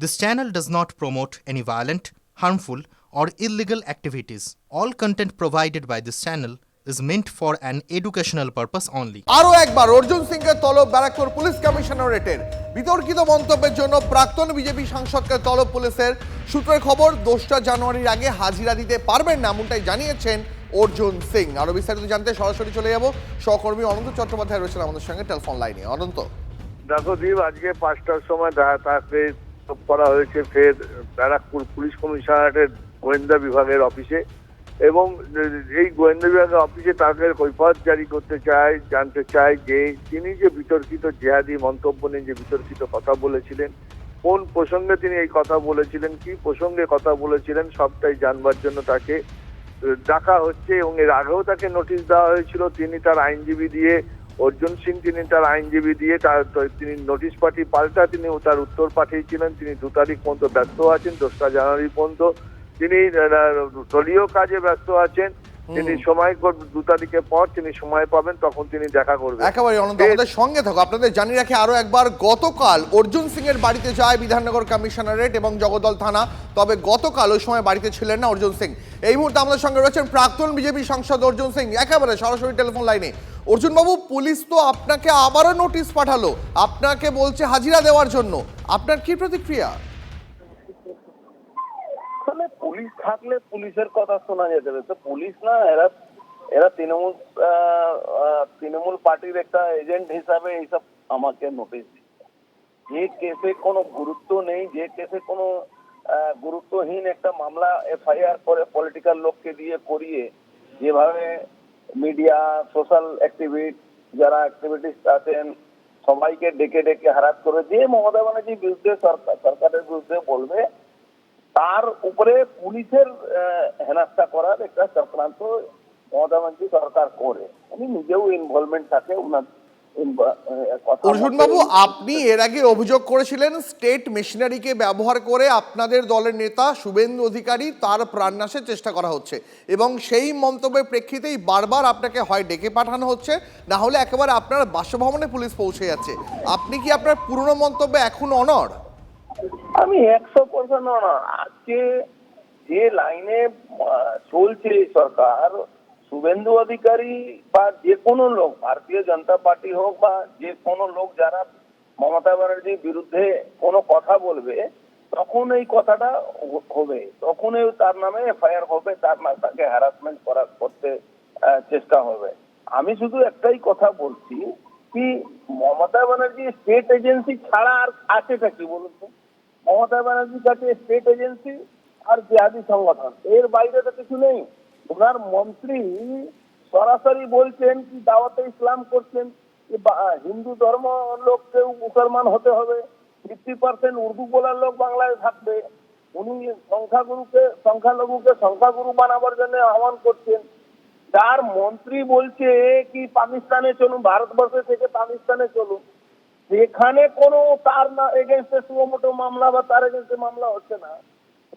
This channel does not promote any violent, harmful, or illegal activities. All content provided by this channel is meant for an educational purpose only. আরও একবার অর্জুন সিংকে তলব Barrackpore police কমিশনারেটের বিতর্কিত মন্তব্যের জন্য প্রাক্তন BJP সাংসদকে তলব পুলিশের সূত্রের খবর দোসরা জানুয়ারির আগে হাজিরা দিতে পারবেন না এমনটাই জানিয়েছেন অর্জুন সিং আরও বিস্তারিত জানতে সরাসরি চলে যাব সহকর্মী অনন্ত চট্টোপাধ্যায় রয়েছেন আমাদের সঙ্গে টেলিফোন লাইনে অনন্ত দেখো দীপ আজকে পাঁচটার সময় তা- তাকে তলব করা হয়েছে ফের ব্যারাকপুর পুলিশ কমিশনারেটের গোয়েন্দা বিভাগের অফিসে এবং এই গোয়েন্দা বিভাগের অফিসে তাকে কৈফত জারি করতে চায়, জানতে চায় যে তিনি যে বিতর্কিত জেহাদি মন্তব্য নিয়ে যে বিতর্কিত কথা বলেছিলেন, কোন প্রসঙ্গে তিনি এই কথা বলেছিলেন, কি প্রসঙ্গে কথা বলেছিলেন, সবটাই জানবার জন্য তাকে ডাকা হচ্ছে এবং এর আগেও তাকে নোটিশ দেওয়া হয়েছিল, তিনি তার আইনজীবী দিয়ে অর্জুন সিং তিনি তার আইনজীবী দিয়ে তার তিনি নোটিশ পাঠিয়ে পাল্টা তিনি তার উত্তর পাঠিয়েছিলেন। তিনি দু তারিখ পর্যন্ত ব্যস্ত আছেন দোসরা জানুয়ারি পর্যন্ত। তিনি দলীয় কাজে ব্যস্ত আছেন। তিনি সময় দু তারিখের পর তিনি সময় পাবেন তখন তিনি দেখা করবেন। একেবারে অনন্ত আমাদের সঙ্গে থাকো। আপনাদের জানিয়ে রাখি আরও একবার গতকাল অর্জুন সিং এর বাড়িতে যায় বিধাননগর কমিশনারেট এবং জগদল থানা তবে গতকাল ওই সময় বাড়িতে ছিলেন না অর্জুন সিং। এই মুহূর্তে আমাদের সঙ্গে রয়েছেন প্রাক্তন বিজেপি সাংসদ অর্জুন সিং। একেবারে সরাসরি টেলিফোন লাইনে অর্জুন বাবু পুলিশ তো আপনাকে আবারও নোটিশ পাঠালো। আপনাকে বলছে হাজিরা দেওয়ার জন্য। আপনার কি প্রতিক্রিয়া? পুলিশ থাকলে পুলিশের কথা শোনা যেতে তো পুলিশ না, এরা এরা তৃণমূল তৃণমূল পার্টির একটা এজেন্ট হিসাবে এইসব আমাকে নোটিশ যে কেসে কোনো গুরুত্ব নেই, যে কেসে কোনো গুরুত্বহীন একটা মামলা এফআইআর করে পলিটিক্যাল লোককে দিয়ে করিয়ে যেভাবে মিডিয়া সোশ্যাল অ্যাক্টিভিট যারা অ্যাক্টিভিটিস্ট আছেন সবাইকে ডেকে ডেকে হারাত করে যে মমতা ব্যানার্জির বিরুদ্ধে সরকার সরকারের বিরুদ্ধে বলবে তার উপরে পুলিশের আহ, হেনস্থা করার একটা চক্রান্ত মমতা ব্যানার্জি সরকার করে। উনি নিজেও ইনভলভমেন্ট থাকে কথা অর্জুন বাবু আপনি এর আগে অভিযোগ করেছিলেন স্টেট মেশিনারিকে ব্যবহার করে আপনাদের দলের নেতা শুভেন্দু অধিকারী তার প্রাণনাশের চেষ্টা করা হচ্ছে এবং সেই মন্তব্যের প্রেক্ষিতেই বারবার আপনাকে হয় ডেকে পাঠানো হচ্ছে না হলে একেবারে আপনার বাসভবনে পুলিশ পৌঁছে যাচ্ছে। আপনি কি আপনার পুরনো মন্তব্যে এখন অনর আমি একশো পার্সেন্ট না আজকে যে লাইনে চলছে সরকার শুভেন্দু অধিকারী বা যে কোনো লোক, ভারতীয় জনতা পার্টি হোক বা যে কোনো লোক যারা মমতা ব্যানার্জির বিরুদ্ধে কোনো কথা বলবে, তখন এই কথাটা হবে। তখনই তার নামে এফআইআর হবে, তার তাকে হ্যারাসমেন্ট করা, করতে চেষ্টা হবে। আমি শুধু একটাই কথা বলছি কি মমতা ব্যানার্জি স্টেট এজেন্সি ছাড়া আর আছেটা কি বলুন তো? মমতা ব্যানার্জির কাছে স্টেট এজেন্সি আর জেহাদি সংগঠন, এর বাইরে তো কিছু নেই। ওনার মন্ত্রী সরাসরি বলছেন কি দাওয়াতে ইসলাম করছেন হিন্দু ধর্ম লোককেও মুসলমান হতে হবে। ফিফটি পার্সেন্ট উর্দু বলার লোক বাংলায় থাকবে। উনি সংখ্যাগুরুকে, সংখ্যালঘুকে সংখ্যাগুরু বানাবার জন্য আহ্বান করছেন। তার মন্ত্রী বলছে কি, পাকিস্তানে চলুন, ভারতবর্ষে থেকে পাকিস্তানে চলুন। সেখানে কোনো তার না এগেনস্টে সুমোটো মামলা বা তার এগেনস্টে মামলা হচ্ছে না।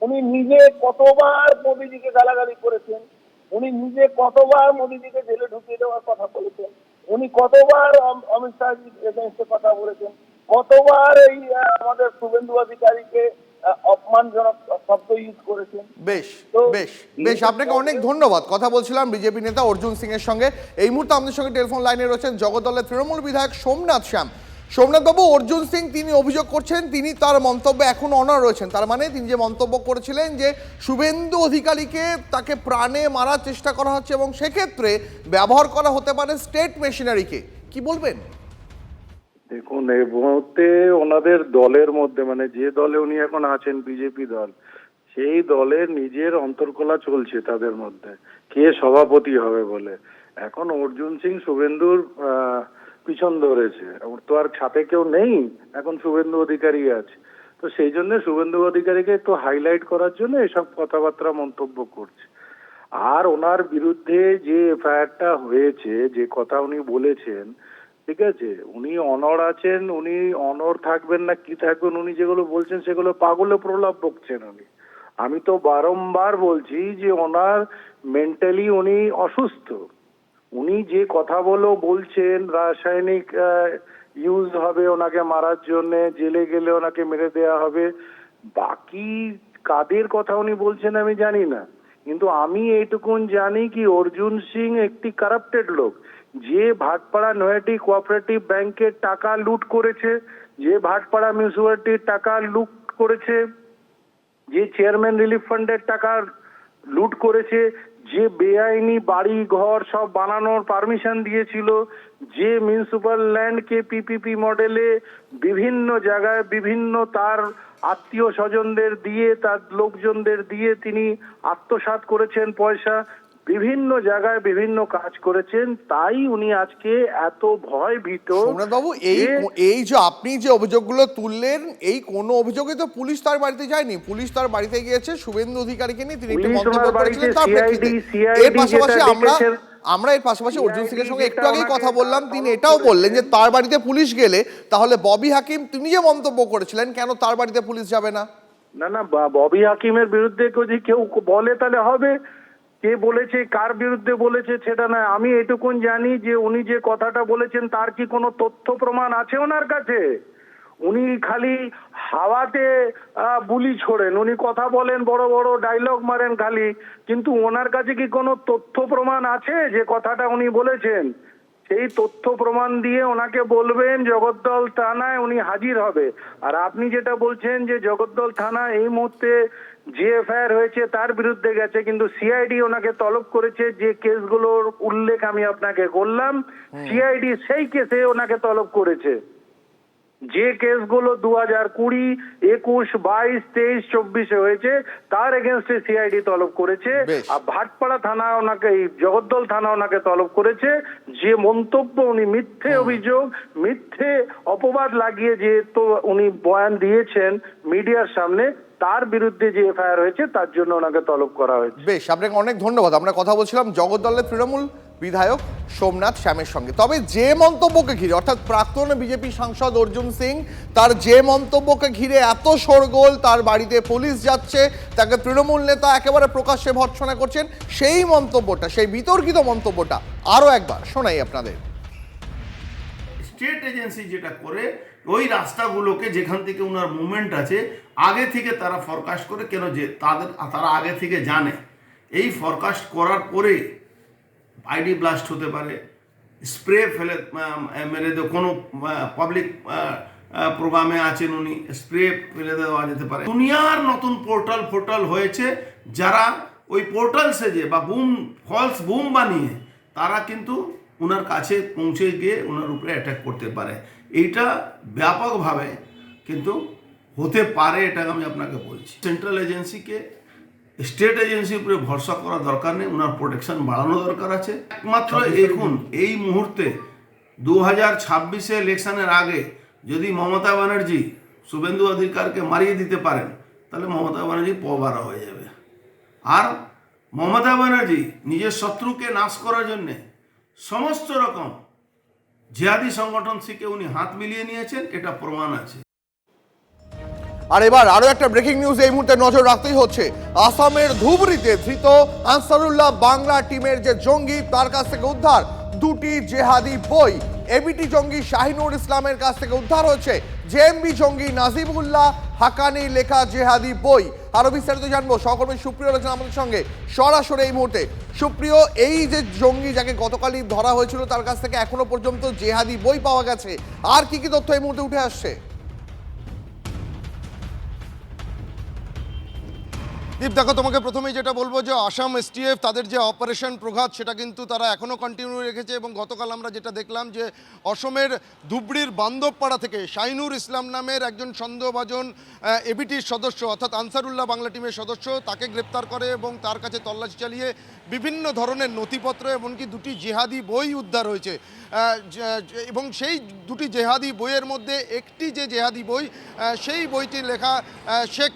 উনি নিজে কতবার মোদিজিকে গালাগালি করেছেন। উনি নিজে কতবার মোদিজিকে জেলে ঢুকিয়ে দেওয়ার কথা বলেছেন। উনি কতবার অমিত শাহজির এগেনস্টে কথা বলেছেন। কতবার এই আমাদের শুভেন্দু অধিকারীকে অপমানজনক শব্দ ইউজ করেছেন। বেশ বেশ বেশ আপনাকে অনেক ধন্যবাদ। কথা বলছিলাম বিজেপি নেতা অর্জুন সিং এর সঙ্গে। এই মুহূর্তে আমাদের সঙ্গে টেলিফোন লাইনে রয়েছেন জগদলের তৃণমূল বিধায়ক সোমনাথ শ্যাম। সোমনাথ বাবু অর্জুন সিং তিনি অভিযোগ করছেন তিনি তার মন্তব্য এখন অনর রয়েছেন। তার মানে তিনি যে মন্তব্য করেছিলেন যে শুভেন্দু অধিকারীকে তাকে প্রাণে মারার চেষ্টা করা হচ্ছে এবং সেক্ষেত্রে ব্যবহার করা হতে পারে স্টেট মেশিনারিকে। কি বলবেন? দেখুন এই মুহূর্তে ওনাদের দলের মধ্যে মানে যে দলে উনি এখন আছেন বিজেপি দল সেই দলের নিজের অন্তর্কলা চলছে তাদের মধ্যে। কে সভাপতি হবে বলে? এখন অর্জুন সিং শুভেন্দুর আহ, পিছন ধরেছে। ওর তো আর ছাতে কেউ নেই, এখন শুভেন্দু অধিকারী আছে। তো সেই জন্য শুভেন্দু অধিকারীকে একটু হাইলাইট করার জন্য এসব কথাবার্তা মন্তব্য করছে। আর ওনার বিরুদ্ধে যে এফআইআরটা হয়েছে, যে কথা উনি বলেছেন, ঠিক আছে? উনি অনর আছেন, উনি অনর থাকবেন না, কি থাকবেন, উনি যেগুলো বলছেন সেগুলো পাগলে প্রলাপ বকছেন উনি। আমি তো বারংবার বলছি যে ওনার মেন্টালি উনি অসুস্থ। উনি যে কথাগুলো বলছেন, রাসায়নিক ইউজ হবে ওনাকে মারার জন্য, জেলে গেলে ওনাকে মেরে দেয়া হবে। বাকি কাদের কথা উনি বলছেন আমি জানি না। কিন্তু আমি এইটুকুন জানি কি অর্জুন সিং একটি কারাপ্টেড লোক। যে ভাটপাড়া নয়াটি কোঅপারেটিভ ব্যাংকের টাকা লুট করেছে, যে ভাটপাড়া মিউনিসিপ্যালিটির টাকা লুট করেছে, যে চেয়ারম্যান রিলিফ ফান্ডের টাকা লুট করেছে যে বেআইনি বাড়ি, ঘর সব বানানোর পারমিশন দিয়েছিল, যে মিউনিসিপাল ল্যান্ডকে পিপিপি মডেলে বিভিন্ন জায়গায় বিভিন্ন তার আত্মীয় স্বজনদের দিয়ে, তার লোকজনদের দিয়ে তিনি আত্মসাৎ করেছেন পয়সা। বিভিন্ন জায়গায় বিভিন্ন কাজ করেছেন তাই উনি আজকে এত ভয় ভীত বাবু এই এই যে আপনি যে অভিযোগগুলো তুললেন এই কোন অভিযোগে তো পুলিশ তার বাড়িতে যায়নি। পুলিশ তার বাড়িতে গিয়েছে শুভেন্দু অধিকারীকে নিয়ে তিনি একটি মন্তব্য করেছিলেন তার প্রেক্ষিতে। এর পাশাপাশি আমরা আমরা এর পাশাপাশি অর্জুন সিং এর সঙ্গে একটু আগেই কথা বললাম। তিনি এটাও বললেন যে তার বাড়িতে পুলিশ গেলে তাহলে ববি হাকিম তিনি যে মন্তব্য করেছিলেন কেন তার বাড়িতে পুলিশ যাবে না? না না বা- ববি হাকিমের বিরুদ্ধে যদি কেউ বলে তাহলে হবে। কে বলেছে, কার বিরুদ্ধে বলেছে সেটা নয়। আমি এটুকুন জানি যে উনি যে কথাটা বলেছেন তার কি কোনো তথ্য প্রমাণ আছে ওনার কাছে? উনি খালি হাওয়াতে বুলি ছোড়েন। উনি কথা বলেন, বড় বড় ডায়লগ মারেন খালি। কিন্তু ওনার কাছে কি কোনো তথ্য প্রমাণ আছে যে কথাটা উনি বলেছেন? সেই তথ্য প্রমাণ দিয়ে ওনাকে বলবেন জগদ্দল থানায় উনি হাজির হবে। আর আপনি যেটা বলছেন যে জগদ্দল থানা এই মুহূর্তে যে এফআইআর হয়েছে তার বিরুদ্ধে গেছে কিন্তু সিআইডি ওনাকে তলব করেছে যে কেসগুলোর উল্লেখ আমি আপনাকে করলাম। সিআইডি সেই কেসে ওনাকে তলব করেছে। যে কেসগুলো দু হাজার কুড়ি একুশ বাইশ তেইশ চব্বিশে হয়েছে তার এগেনস্টে সিআইডি তলব করেছে। আর ভাটপাড়া থানা ওনাকে এই জগদ্দল থানা ওনাকে তলব করেছে। যে মন্তব্য উনি মিথ্যে অভিযোগ মিথ্যে অপবাদ লাগিয়ে যে তো উনি বয়ান দিয়েছেন মিডিয়ার সামনে তার বিরুদ্ধে যে এফআইআর হয়েছে তার জন্য ওনাকে তলব করা হয়েছে। বেশ আপনাকে অনেক ধন্যবাদ। আমরা কথা বলছিলাম জগদ্দলের তৃণমূল বিধায়ক সোমনাথ শ্যামের সঙ্গে। তবে যে মন্তব্যকে ঘিরে, অর্থাৎ প্রাক্তন বিজেপি সাংসদ অর্জুন সিং, তার যে মন্তব্যকে ঘিরে এত শোরগোল, তার বাড়িতে পুলিশ যাচ্ছে, তাকে তৃণমূল নেতা একেবারে প্রকাশ্যে ভর্ৎসনা করছেন, সেই মন্তব্যটা, সেই বিতর্কিত মন্তব্যটা আরও একবার শোনাই আপনাদের। স্টেট এজেন্সি যেটা করে, ওই রাস্তাগুলোকে যেখান থেকে ওনার মুভমেন্ট আছে, আগে থেকে তারা ফরকাস্ট করে, কেন যে তাদের, তারা আগে থেকে জানে। এই ফরকাস্ট করার পরে আইডি ব্লাস্ট হতে পারে, স্প্রে ফেলে মেরে দেওয়া, কোনো পাবলিক প্রোগ্রামে আছেন উনি, স্প্রে ফেলে দেওয়া যেতে পারে। দুনিয়ার নতুন পোর্টাল ফোর্টাল হয়েছে যারা ওই পোর্টাল সেজে বা বুম ফলস বুম বানিয়ে তারা কিন্তু ওনার কাছে পৌঁছে গিয়ে ওনার উপরে অ্যাটাক করতে পারে। এইটা ব্যাপকভাবে কিন্তু হতে পারে এটা আমি আপনাকে বলছি। সেন্ট্রাল এজেন্সিকে স্টেট এজেন্সির উপরে ভরসা করা দরকার নেই ওনার প্রোটেকশন বাড়ানো দরকার আছে। একমাত্র এখন এই মুহূর্তে দু হাজার ছাব্বিশে ইলেকশনের আগে যদি মমতা ব্যানার্জি শুভেন্দু অধিকারকে মারিয়ে দিতে পারেন তাহলে মমতা ব্যানার্জি পবারা হয়ে যাবে। আর মমতা ব্যানার্জি নিজের শত্রুকে নাশ করার জন্যে সমস্ত রকম জিহাদি সংগঠন থেকে উনি হাত মিলিয়ে নিয়েছেন এটা প্রমাণ আছে। আর এবার আরও একটা ব্রেকিং নিউজ এই মুহূর্তে নজর রাখতেই হচ্ছে। আসামের ধুবড়িতে ধৃত আনসারুল্লাহ বাংলা টিমের যে জঙ্গি, তার কাছ থেকে উদ্ধার। দুটি জেহাদি বই। এবিটি জঙ্গি শাহিনুর ইসলামের কাছ থেকে উদ্ধার হচ্ছে জেএমবি জঙ্গি নাজিবুল্লাহ হাকানি লেখা জেহাদি বই। আরও বিস্তারিত জানব। সহকর্মী সুপ্রিয় রয়েছেন আমাদের সঙ্গে। সরাসরি এই মুহূর্তে। সুপ্রিয়, এই যে জঙ্গি যাকে গতকালই ধরা হয়েছিল, তার কাছ থেকে এখনও পর্যন্ত জেহাদি বই পাওয়া গেছে। আর কি কি তথ্য এই মুহূর্তে উঠে আসছে? দীপ, দেখো তোমাকে প্রথমেই যেটা বলব যে আসাম এসটিএফ তাদের যে অপারেশন প্রঘাত, সেটা কিন্তু তারা এখনও কন্টিনিউ রেখেছে এবং গতকাল আমরা যেটা দেখলাম যে অসমের ধুবড়ির বান্দবপাড়া থেকে শাইনুর ইসলাম নামের একজন সন্দেহভাজন এবিটির সদস্য, অর্থাৎ আনসারুল্লাহ বাংলা টিমের সদস্য, তাকে গ্রেপ্তার করে এবং তার কাছে তল্লাশি চালিয়ে বিভিন্ন ধরনের নথিপত্র এমনকি দুটি জেহাদি বই উদ্ধার হয়েছে। এবং সেই দুটি জেহাদি বইয়ের মধ্যে একটি যে জেহাদি বই সেই বইটি লেখা শেখ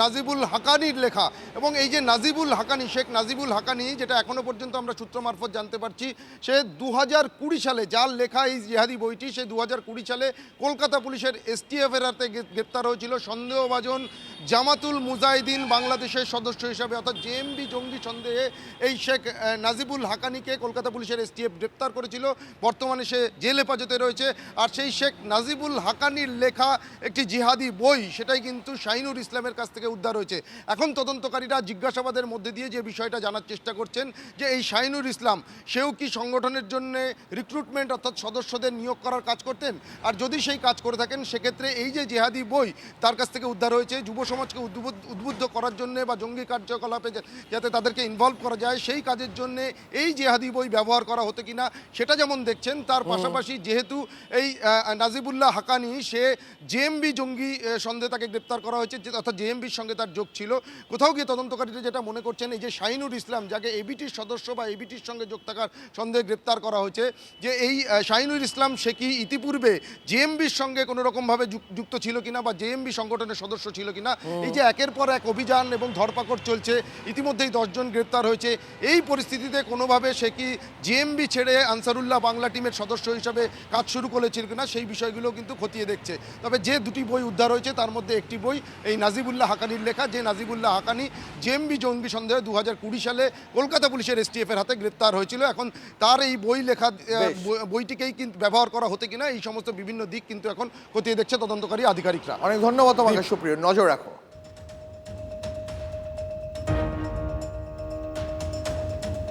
নাজিবুল হাকানির লেখা এবং এই যে নাজিবুল হাকানি, শেখ নাজিবুল হাকানি, যেটা এখনও পর্যন্ত আমরা সূত্র মারফত জানতে পারছি, সে দু হাজার কুড়ি সালে যার লেখা এই জেহাদি বইটি, সে দু হাজার কুড়ি সালে কলকাতা পুলিশের এসটিএফ এর হাতে গ্রে- গ্রেপ্তার হয়েছিল। সন্দেহভাজন জামাতুল মুজাহিদিন বাংলাদেশের সদস্য হিসাবে, অর্থাৎ জেএমবি জঙ্গি সন্দেহে এই শেখ নাজিবুল হাকানিকে কলকাতা পুলিশের এসটিএফ গ্রেপ্তার করেছিল। বর্তমানে সে জেল হেফাজতে রয়েছে। আর সেই শেখ নাজিবুল হাকানির লেখা একটি জিহাদি বই, সেটাই কিন্তু শাহিনুর ইসলামের কাছ থেকে উদ্ধার হয়েছে। এখন তদন্তকারীরা জিজ্ঞাসাবাদের মধ্যে দিয়ে যে বিষয়টা জানার চেষ্টা করছেন যে এই শাহিনুর ইসলাম সেও কি সংগঠনের জন্য রিক্রুটমেন্ট অর্থাৎ সদস্যদের নিয়োগ করার কাজ করতেন? আর যদি সেই কাজ করে থাকেন সেক্ষেত্রে এই যে জেহাদি বই তার কাছ থেকে উদ্ধার হয়েছে যুব সমাজকে উদ্বুদ্ধ করার জন্য বা জঙ্গি কার্যকলাপে যাতে তাদেরকে ইনভলভ করা যায় সেই কাজের জন্য এই জেহাদি বই ব্যবহার করা হতো কিনা সেটা যেমন দেখছেন তার পাশাপাশি যেহেতু এই নাজিবুল্লাহ হাকানি সে জেএমবি জঙ্গি সন্দেহে তাকে গ্রেপ্তার করা হয়েছে অর্থাৎ জেএমবির সঙ্গে তার যোগ ছিল। কোথাও গিয়ে তদন্তকারীরা যেটা মনে করছেন এই যে শাহিনুর ইসলাম যাকে এবিটির সদস্য বা এবিটির সঙ্গে যোগ থাকার সন্দেহে গ্রেপ্তার করা হয়েছে যে এই শাহিনুর ইসলাম সে কি ইতিপূর্বে জেএমবির সঙ্গে কোনো রকমভাবে যুক- যুক্ত ছিল কিনা বা জেএমবি সংগঠনের সদস্য ছিল কিনা এই যে একের পর এক অভিযান এবং ধরপাকড় চলছে ইতিমধ্যেই দশজন গ্রেপ্তার হয়েছে এই পরিস্থিতিতে কোনোভাবে সে কি জেএমবি ছেড়ে আনসারুল্লাহ বাংলা টিমের সদস্য হিসাবে কাজ শুরু করেছিল কিনা সেই বিষয়গুলো কিন্তু খতিয়ে দেখছে। তবে যে দুটি বই উদ্ধার হয়েছে তার মধ্যে একটি বই এই নাজিবুল্লাহ হাকানির লেখা যে নাজিবুল্লাহ হাকানি জেএমবি জঙ্গি সন্দেহে দু সালে কলকাতা পুলিশের এসটিএফ এর হাতে গ্রেপ্তার হয়েছিল এখন তার এই বই লেখা বইটিকেই কিন্তু ব্যবহার করা হতে কিনা এই সমস্ত বিভিন্ন দিক কিন্তু এখন খতিয়ে দেখছে তদন্তকারী আধিকারিকরা অনেক ধন্যবাদ তোমাকে সুপ্রিয় নজর রাখো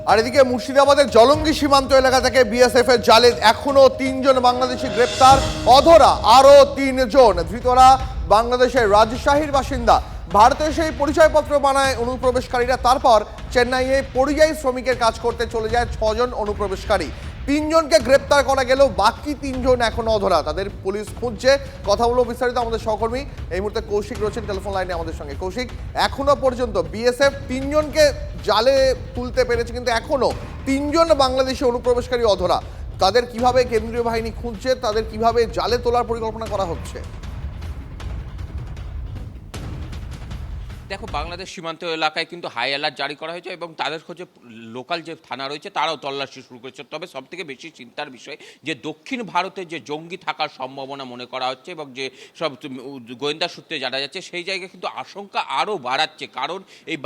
আর এদিকে মুর্শিদাবাদের জলঙ্গি সীমান্ত এলাকা থেকে বিএসএফ এর জালে এখনও তিনজন বাংলাদেশি গ্রেপ্তার অধরা আরও তিনজন ধৃতরা বাংলাদেশের রাজশাহীর বাসিন্দা ভারতে সেই পরিচয়পত্র বানায় অনুপ্রবেশকারীরা। তারপর চেন্নাইয়ে পরিযায়ী শ্রমিকের কাজ করতে চলে যায় ছজন অনুপ্রবেশকারী। তিনজনকে গ্রেপ্তার করা গেলেও বাকি তিনজন এখনও অধরা। তাদের পুলিশ খুঁজছে। কথা বলব বিস্তারিত আমাদের সহকর্মী। এই মুহূর্তে কৌশিক রয়েছেন টেলিফোন লাইনে আমাদের সঙ্গে। কৌশিক, এখনও পর্যন্ত বিএসএফ তিনজনকে জালে তুলতে পেরেছে, কিন্তু এখনও তিনজন বাংলাদেশি অনুপ্রবেশকারী অধরা। তাদের কীভাবে কেন্দ্রীয় বাহিনী খুঁজছে, তাদের কীভাবে জালে তোলার পরিকল্পনা করা হচ্ছে? দেখো, বাংলাদেশ সীমান্ত এলাকায় কিন্তু হাই অ্যালার্ট জারি করা হয়েছে এবং তাদের খোঁজে লোকাল যে থানা রয়েছে, তারাও তল্লাশি শুরু করেছে। তবে সব থেকে বেশি চিন্তার বিষয় যে দক্ষিণ ভারতে যে জঙ্গি থাকার সম্ভাবনা মনে করা হচ্ছে এবং যে সব গোয়েন্দা সূত্রে জানা যাচ্ছে, সেই জায়গায় কিন্তু আশঙ্কা আরও বাড়াচ্ছে। কারণ এই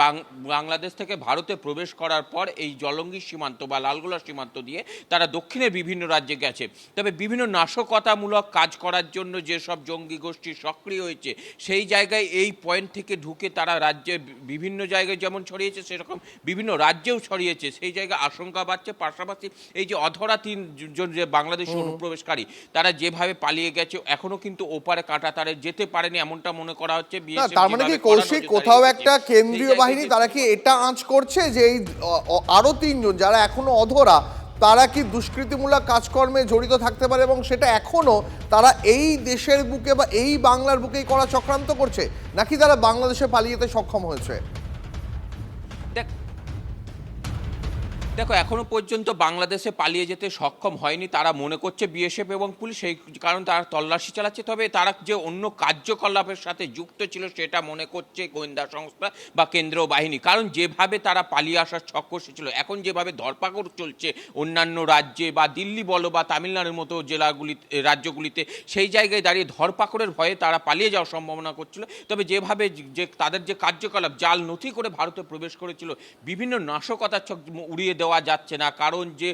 বাংলাদেশ থেকে ভারতে প্রবেশ করার পর এই জলঙ্গি সীমান্ত বা লালগোলা সীমান্ত দিয়ে তারা দক্ষিণের বিভিন্ন রাজ্যে গেছে। তবে বিভিন্ন নাশকতামূলক কাজ করার জন্য যেসব জঙ্গি গোষ্ঠী সক্রিয় হয়েছে, সেই জায়গায় এই পয়েন্ট থেকে ঢুকে তারা রাজ্যে বি- বিভিন্ন জায়গায় যেমন ছড়িয়েছে সেরকম বিভিন্ন রাজ্যেও ছড়িয়েছে। সেই জায়গায় আশঙ্কা বাড়ছে। পাশাপাশি এই যে অধরা তিনজন যে বাংলাদেশি অনুপ্রবেশকারী তারা যেভাবে পালিয়ে গেছে এখনও কিন্তু ওপারে কাটা তারে যেতে পারেনি এমনটা মনে করা হচ্ছে তার মানে কি কৌশিক কোথাও একটা কেন্দ্রীয় বাহিনী তারা কি এটা আঁচ করছে যে এই আরও তিনজন যারা এখনও অধরা তারা কি দুষ্কৃতিমূলক কাজকর্মে জড়িত থাকতে পারে এবং সেটা এখনও তারা এই দেশের বুকে বা এই বাংলার বুকেই করা চক্রান্ত করছে? নাকি তারা বাংলাদেশে পালিয়ে যেতে সক্ষম হয়েছে? দেখো, এখনও পর্যন্ত বাংলাদেশে পালিয়ে যেতে সক্ষম হয়নি। তারা মনে করছে বিএসএফ এবং পুলিশ, সেই কারণ তারা তল্লাশি চালাচ্ছে। তবে তারা যে অন্য কার্যকলাপের সাথে যুক্ত ছিল, সেটা মনে করছে গোয়েন্দা সংস্থা বা কেন্দ্রীয় বাহিনী। কারণ যেভাবে তারা পালিয়ে আসার ছক কষেছিল এখন যেভাবে ধরপাকড় চলছে অন্যান্য রাজ্যে বা দিল্লি বলো বা তামিলনাড়ুর মতো জেলাগুলি, রাজ্যগুলিতে, সেই জায়গায় দাঁড়িয়ে ধরপাকড়ের ভয়ে তারা পালিয়ে যাওয়ার সম্ভাবনা করছিল। তবে যেভাবে যে তাদের যে কার্যকলাপ, জাল নথি করে ভারতে প্রবেশ করেছিল, বিভিন্ন নাশকতার ছক উড়িয়ে দেওয়া যাচ্ছে না কারণ যে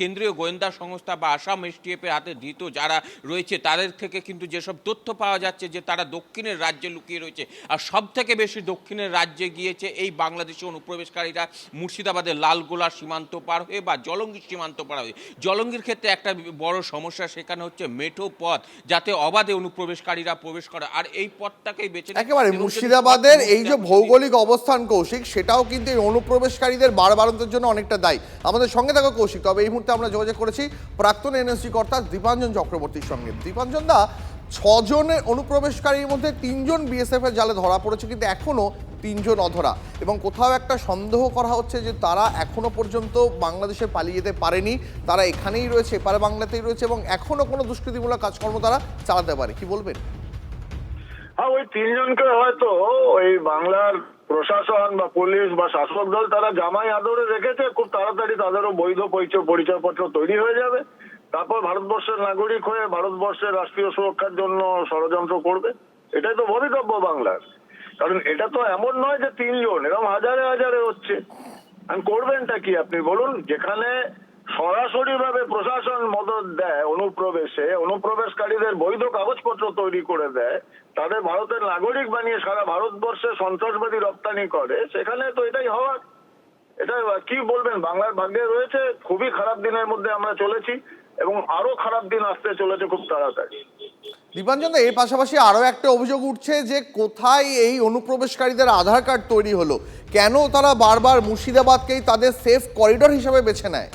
কেন্দ্রীয় গোয়েন্দা সংস্থা বা আসাম এসটিএফের হাতে ধৃত যারা রয়েছে তাদের থেকে কিন্তু যেসব তথ্য পাওয়া যাচ্ছে যে তারা দক্ষিণের রাজ্যে লুকিয়ে রয়েছে আর সব থেকে বেশি দক্ষিণের রাজ্যে গিয়েছে এই বাংলাদেশি অনুপ্রবেশকারীরা মুর্শিদাবাদের লালগোলা সীমান্ত পার হয়ে বা জলঙ্গির সীমান্ত পার হয়ে জলঙ্গির ক্ষেত্রে একটা বড় সমস্যা সেখানে হচ্ছে মেঠো পথ যাতে অবাধে অনুপ্রবেশকারীরা প্রবেশ করে আর এই পথটাকেই বেছে। একেবারে মুর্শিদাবাদের এই যে ভৌগোলিক অবস্থান কৌশিক সেটাও কিন্তু এই অনুপ্রবেশকারীদের বাড়বাড়ন্তের জন্য অনেকটা দায়ী। আমাদের সঙ্গে থাকো কৌশিক, তবে এই মুহূর্তে আমরা যোগাযোগ করেছি প্রাক্তন এনএসজি কর্তা দীপাঞ্জন চক্রবর্তীর সঙ্গে। দীপাঞ্জন দা, ছজনের অনুপ্রবেশকারীর মধ্যে তিনজন বিএসএফ এর জালে ধরা পড়েছে, কিন্তু এখনও তিনজন অধরা। এবং কোথাও একটা সন্দেহ করা হচ্ছে যে তারা এখনও পর্যন্ত বাংলাদেশে পালিয়ে যেতে পারেনি। তারা এখানেই রয়েছে, এপারে বাংলাতেই রয়েছে, এবং এখনও কোনো দুষ্কৃতিমূলক কাজকর্ম তারা চালাতে পারে কি বলবেন? হ্যাঁ ওই তিনজনকে হয়তো ওই বাংলার প্রশাসন বা পুলিশ বা শাসক দল তারা জামাই আদরে রেখেছে, খুব তাড়াতাড়ি তাদেরও বৈধ পরিচয় পরিচয়পত্র তৈরি হয়ে যাবে। তারপর ভারতবর্ষের নাগরিক হয়ে ভারতবর্ষের রাষ্ট্রীয় সুরক্ষার জন্য ষড়যন্ত্র করবে। এটাই তো ভবিতব্য বাংলার। কারণ এটা তো এমন নয় যে তিনজন, এরকম হাজারে হাজারে হচ্ছে। করবেনটা কি আপনি? বলুন, যেখানে সরাসরি ভাবে প্রশাসন মদত দেয় অনুপ্রবেশে, অনুপ্রবেশকারীদের বৈধ কাগজপত্র তৈরি করে দেয়, তাদের ভারতের নাগরিক বানিয়ে সারা ভারতবর্ষে সন্ত্রাসবাদী রপ্তানি করে, সেখানে তো এটাই হওয়ার। এটা কি বলবেন? বাংলার ভাগ্যে রয়েছে, খুবই খারাপ দিনের মধ্যে আমরা চলেছি, এবং আরও খারাপ দিন আসতে চলেছে খুব তাড়াতাড়ি। দীপাঞ্জন, এর পাশাপাশি আরও একটা অভিযোগ উঠছে যে কোথায় এই অনুপ্রবেশকারীদের আধার কার্ড তৈরি হলো? কেন তারা বারবার মুর্শিদাবাদকেই তাদের সেফ করিডোর হিসেবে বেছে নেয়?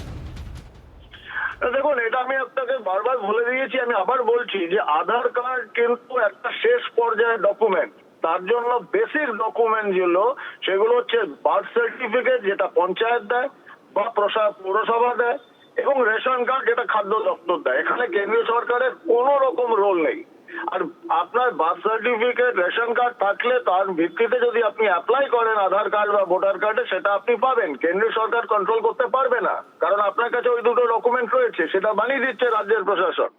দেখুন, এটা আমি আপনাকে বারবার বলে দিয়েছি, আমি আবার বলছি যে আধার কার্ড কিন্তু একটা শেষ পর্যায়ে ডকুমেন্ট তার জন্য বেসিক ডকুমেন্ট যেগুলো, সেগুলো হচ্ছে বার্থ সার্টিফিকেট যেটা পঞ্চায়েত দেয় বা প্রসাদ পৌরসভা দেয় এবং রেশন কার্ড যেটা খাদ্য দপ্তর দেয়। এখানে কেন্দ্রীয় সরকারের কোনো রকম রোল নেই। আর আপনার বার্থ সার্টিফিকেট রেশন কার্ড থাকলে তার ভিত্তিতে যদি আপনি অ্যাপ্লাই করেন আধার কার্ড বা ভোটার কার্ডে সেটা আপনি পাবেন। কেন্দ্রীয় সরকার কন্ট্রোল করতে পারবে না। কারণ আপনার কাছে ওই দুটো ডকুমেন্ট রয়েছে, সেটা বানিয়ে দিচ্ছে রাজ্যের প্রশাসন।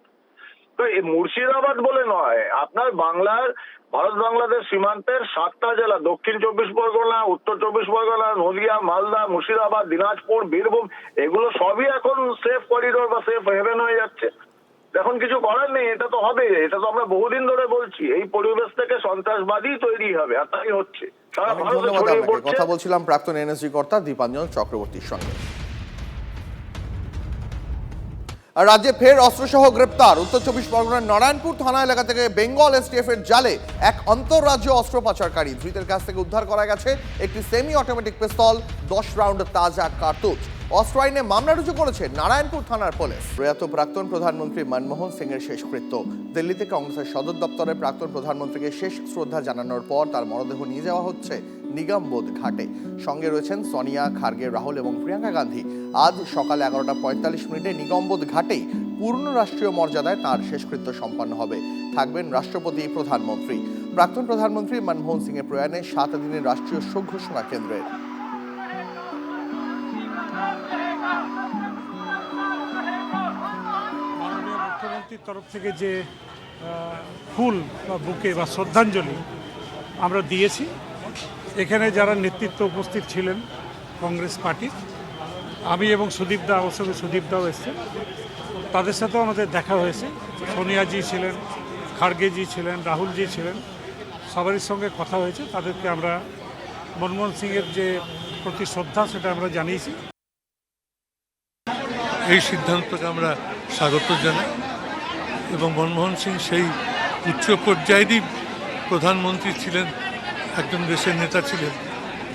তো এই মুর্শিদাবাদ বলে নয়, আপনার বাংলার, ভারত বাংলাদেশ সীমান্তের সাতটা জেলা, দক্ষিণ চব্বিশ পরগনা, উত্তর চব্বিশ পরগনা, নদিয়া, মালদা, মুর্শিদাবাদ, দিনাজপুর, বীরভূম, এগুলো সবই এখন সেফ করিডোর বা সেফ হেভেন হয়ে যাচ্ছে। এখন কিছু করার নেই এটা তো হবে এটা তো আমরা বহুদিন ধরে বলছি এই পরিবেশ থেকে সন্ত্রাসবাদী তৈরি হবে আর তাই হচ্ছে। কথা বলছিলাম প্রাক্তন এনএসজি কর্তা দীপাঞ্জন চক্রবর্তীর সঙ্গে। রাজ্যে ফের অস্ত্রসহ গ্রেপ্তার। উত্তর চব্বিশ পরগনার নারায়ণপুর থানা এলাকা থেকে বেঙ্গল এসটিএফ এর জালে এক আন্তঃরাজ্য অস্ত্র পাচারকারী ধৃতের কাছ থেকে উদ্ধার করা গেছে। একটি সেমি অটোমেটিক পিস্তল দশ রাউন্ড তাজা কার্তুজ। অস্ত্র আইনে মামলা রুজু করেছে নারায়ণপুর থানার পুলিশ। প্রয়াত প্রাক্তন প্রধানমন্ত্রী মনমোহন সিং এর শেষকৃত্য দিল্লিতে কংগ্রেসের সদর দপ্তরে প্রাক্তন প্রধানমন্ত্রীকে শেষ শ্রদ্ধা জানানোর পর তার মরদেহ নিয়ে যাওয়া হচ্ছে নিগমবোধ ঘাটে। সঙ্গে রয়েছেন সোনিয়া, খার্গে, রাহুল এবং প্রিয়াঙ্কা গান্ধী। আজ সকাল এগারোটা পঁয়তাল্লিশ মিনিটে নিগমবোধ ঘাটেই পূর্ণ রাষ্ট্রীয় মর্যাদায় তার শেষকৃত্য সম্পন্ন হবে। থাকবেন রাষ্ট্রপতি, প্রধানমন্ত্রী। প্রাক্তন প্রধানমন্ত্রী মনমোহন সিং এর প্রয়াণে সাত দিনের রাষ্ট্রীয় শোক ঘোষণা কেন্দ্রের। মুখ্যমন্ত্রীর তরফ থেকে যে ফুল বা বুকে বা শ্রদ্ধাঞ্জলি আমরা দিয়েছি, এখানে যারা নেতৃত্ব উপস্থিত ছিলেন কংগ্রেস পার্টির, আমি এবং সুদীপ দা অবশ্য সুদীপ দাও এসছেন। তাদের সাথেও আমাদের দেখা হয়েছে। সোনিয়াজি ছিলেন, খার্গেজি ছিলেন, রাহুলজি ছিলেন, সবারই সঙ্গে কথা হয়েছে। তাদেরকে আমরা মনমোহন সিংয়ের যে প্রতি শ্রদ্ধা, সেটা আমরা জানিয়েছি। এই সিদ্ধান্তকে আমরা স্বাগত জানাই এবং মনমোহন সিং সেই উচ্চ পর্যায়েরই প্রধানমন্ত্রী ছিলেন একজন দেশের নেতা ছিলেন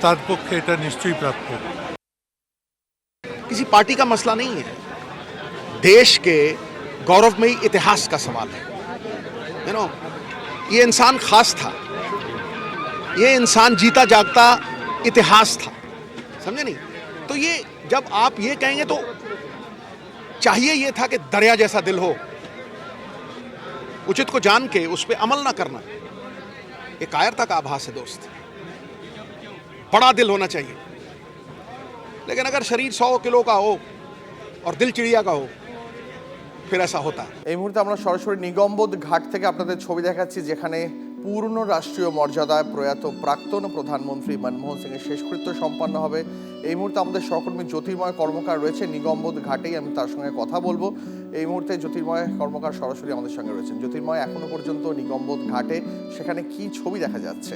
তার পক্ষে এটা নিশ্চয়ই প্রাপ্য किसी पार्टी का मसला नहीं है देश के गौरवमयी इतिहास का सवाल है यू नो ये इंसान खास था ये इंसान जीता जागता इतिहास था समझे नहीं तो ये जब आप ये कहेंगे तो चाहिए ये था कि दरिया जैसा दिल हो उचित को जान के उस पर अमल ना करना ये कायरता का आभास है दोस्त बड़ा दिल होना चाहिए लेकिन अगर शरीर सौ किलो का हो और दिल चिड़िया का हो फिर ऐसा होता है এই মুহূর্তে আমরা সরাসরি নিগমবোধ ঘাট থেকে আপনাদের ছবি দেখাচ্ছি যেখানে পূর্ণ রাষ্ট্রীয় মর্যাদায় প্রয়াত প্রাক্তন প্রধানমন্ত্রী মনমোহন সিং এর শেষকৃত্য সম্পন্ন হবে এই মুহূর্তে আমাদের সহকর্মী জ্যোতির্ময় কর্মকার রয়েছে, নিগমবোধ ঘাটেই আমি তার সঙ্গে কথা বলব। এই মুহূর্তে জ্যোতির্ময় কর্মকার সরাসরি আমাদের সঙ্গে রয়েছেন। জ্যোতির্ময়, এখনও পর্যন্ত নিগমবোধ ঘাটে সেখানে কি ছবি দেখা যাচ্ছে?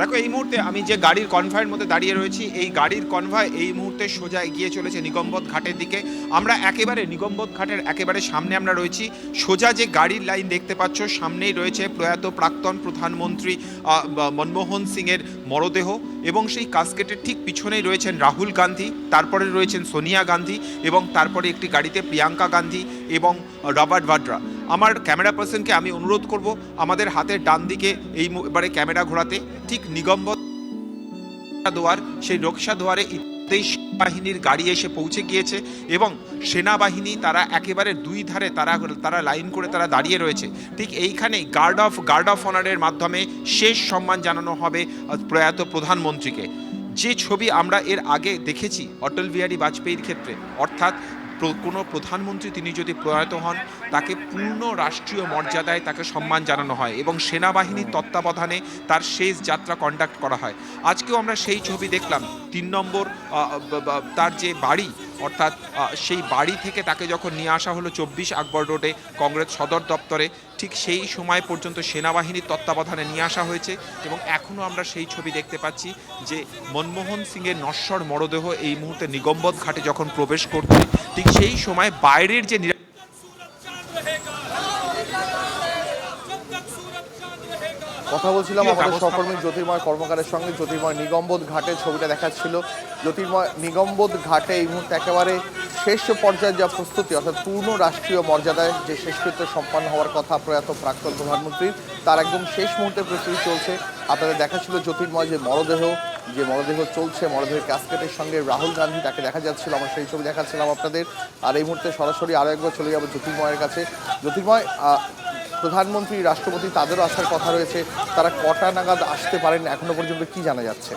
দেখো, এই মুহূর্তে আমি যে গাড়ির কনভয়ের মধ্যে দাঁড়িয়ে রয়েছি, এই গাড়ির কনভয় এই মুহূর্তে সোজা এগিয়ে চলেছে নিগমবোধ ঘাটের দিকে। আমরা একেবারে নিগমবোধ ঘাটের একেবারে সামনে আমরা রয়েছি। সোজা যে গাড়ির লাইন দেখতে পাচ্ছ, সামনেই রয়েছে প্রয়াত প্রাক্তন প্রধানমন্ত্রী মনমোহন সিংয়ের মরদেহ এবং সেই কাস্কেটের ঠিক পিছনেই রয়েছেন রাহুল গান্ধী, তারপরে রয়েছেন সোনিয়া গান্ধী এবং তারপরে একটি গাড়িতে প্রিয়াঙ্কা গান্ধী এবং রবার্ট ভাড্রা আমার ক্যামেরা পার্সনকে আমি অনুরোধ করব আমাদের হাতের ডান দিকে এই এবারে ক্যামেরা ঘোরাতে। ঠিক নিগমবদ্ধ দোয়ার, সেই রক্ষা দোয়ারে সেনাবাহিনীর গাড়ি এসে পৌঁছে গিয়েছে এবং সেনাবাহিনী তারা একেবারে দুই ধারে তারা তারা লাইন করে তারা দাঁড়িয়ে রয়েছে। ঠিক এইখানেই গার্ড অফ গার্ড অফ অনারের মাধ্যমে শেষ সম্মান জানানো হবে প্রয়াত প্রধানমন্ত্রীকে। যে ছবি আমরা এর আগে দেখেছি, অটল বিহারী বাজপেয়ীর ক্ষেত্রে, অর্থাৎ কোনো প্রধানমন্ত্রী তিনি যদি প্রয়াত হন, তাকে পূর্ণ রাষ্ট্রীয় মর্যাদায় তাকে সম্মান জানানো হয় এবং সেনাবাহিনীর তত্ত্বাবধানে তার শেষ যাত্রা কন্ডাক্ট করা হয়। আজকেও আমরা সেই ছবি দেখলাম। তিন নম্বর তার যে বাড়ি অর্থাৎ সেই বাড়ি থেকে তাকে যখন নিয়ে আসা হলো চব্বিশ আকবর রোডে কংগ্রেস সদর দপ্তরে, ঠিক সেই সময় পর্যন্ত সেনাবাহিনীর তত্ত্বাবধানে নিয়ে আসা হয়েছে এবং এখনও আমরা সেই ছবি দেখতে পাচ্ছি যে মনমোহন সিংয়ের নশ্বর মরদেহ এই মুহূর্তে নিগম্বদ ঘাটে যখন প্রবেশ করছে, ঠিক সেই সময় বাইরের যে কথা বলছিলাম আমাদের সহকর্মী জ্যোতির্ময় কর্মকারের সঙ্গে। জ্যোতির্ময় নিগমবোধ ঘাটে ছবিটা দেখাচ্ছিল। জ্যোতির্ময় নিগমবোধ ঘাটে এই মুহূর্তে একেবারে শেষ পর্যায়ের যা প্রস্তুতি অর্থাৎ পূর্ণ রাষ্ট্রীয় মর্যাদায় যে শেষকৃত্য সম্পন্ন হওয়ার কথা প্রয়াত প্রাক্তন প্রধানমন্ত্রীর তার একদম শেষ মুহূর্তে প্রস্তুতি চলছে। আপনাদের দেখাচ্ছিল জ্যোতির্ময় যে মরদেহ যে মরদেহ চলছে মরদেহের ক্যাসকেটের সঙ্গে রাহুল গান্ধী তাকে দেখা যাচ্ছিল। আমরা সেই ছবি দেখাচ্ছিলাম আপনাদের। আর এই মুহূর্তে সরাসরি আরও একবার চলে যাব জ্যোতির্ময়ের কাছে। জ্যোতির্ময় প্রধানমন্ত্রী, রাষ্ট্রপতি তাদেরও আসার কথা রয়েছে। তারা কটা নাগাদ আসতে পারেন এখনও পর্যন্ত কি জানা যাচ্ছে?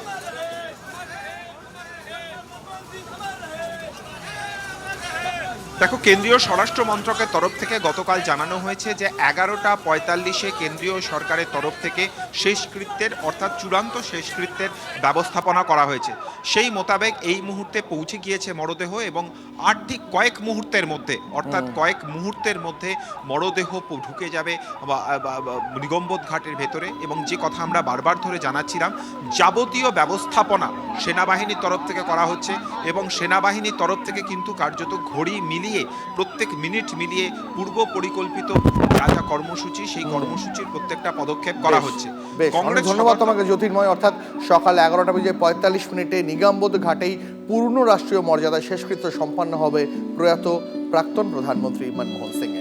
দেখো কেন্দ্রীয় স্বরাষ্ট্র মন্ত্রকের তরফ থেকে গতকাল জানানো হয়েছে যে এগারোটা পঁয়তাল্লিশে কেন্দ্রীয় সরকারের তরফ থেকে শেষকৃত্যের অর্থাৎ চূড়ান্ত শেষকৃত্যের ব্যবস্থাপনা করা হয়েছে। সেই মোতাবেক এই মুহূর্তে পৌঁছে গিয়েছে মরদেহ এবং আর ঠিক কয়েক মুহূর্তের মধ্যে অর্থাৎ কয়েক মুহূর্তের মধ্যে মরদেহ ঢুকে যাবে বা ঘাটের ভেতরে এবং যে কথা আমরা বারবার ধরে জানাচ্ছিলাম যাবতীয় ব্যবস্থাপনা সেনাবাহিনীর তরফ থেকে করা হচ্ছে এবং সেনাবাহিনীর তরফ থেকে কিন্তু কার্যত ঘড়ি মিলিয়ে প্রত্যেক মিনিট মিলিয়ে পূর্ব পরিকল্পিত যা যা কর্মসূচি সেই কর্মসূচির প্রত্যেকটা পদক্ষেপ করা হচ্ছে। কংগ্রেস ধন্যবাদ তোমাকে জ্যোতির্ময়। অর্থাৎ সকাল এগারোটা বেজে পঁয়তাল্লিশ মিনিটে নিগমবোধ ঘাটেই পূর্ণ রাষ্ট্রীয় মর্যাদা শেষকৃত্য সম্পন্ন হবে প্রয়াত প্রাক্তন প্রধানমন্ত্রী মনমোহন সিং